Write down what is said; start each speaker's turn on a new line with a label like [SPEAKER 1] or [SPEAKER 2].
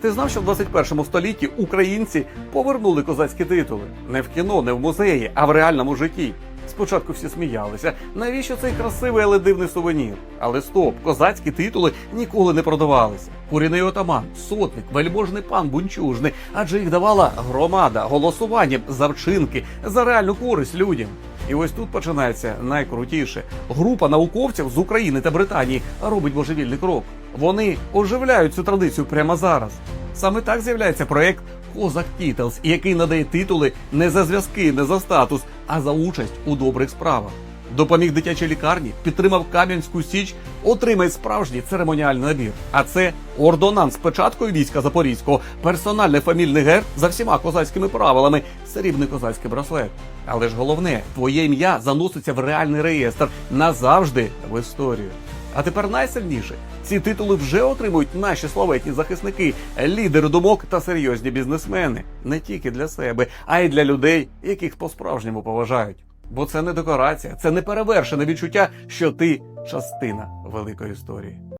[SPEAKER 1] Ти знав, що в 21 столітті українці повернули козацькі титули не в кіно, не в музеї, а в реальному житті. Спочатку всі сміялися. Навіщо цей красивий, але дивний сувенір? Але стоп, козацькі титули ніколи не продавалися. Куріний отаман, сотник, вельможний пан бунчужний, адже їх давала громада голосуванням за вчинки, за реальну користь людям. І ось тут починається найкрутіше. Група науковців з України та Британії робить божевільний крок. Вони оживляють цю традицію прямо зараз. Саме так з'являється проект Козак Тітлс, який надає титули не за зв'язки, не за статус, а за участь у добрих справах. Допоміг дитячій лікарні, підтримав Кам'янську Січ, отримає справжній церемоніальний набір. А це ордонанс з печаткою війська Запорізького, персональний фамільний герб за всіма козацькими правилами, срібний козацький браслет. Але ж головне, твоє ім'я заноситься в реальний реєстр назавжди в історію. А тепер найсильніше ці титули вже отримують наші словетні захисники, лідери думок та серйозні бізнесмени не тільки для себе, а й для людей, яких по-справжньому поважають. Бо це не декорація, це не перевершене відчуття, що ти частина великої історії.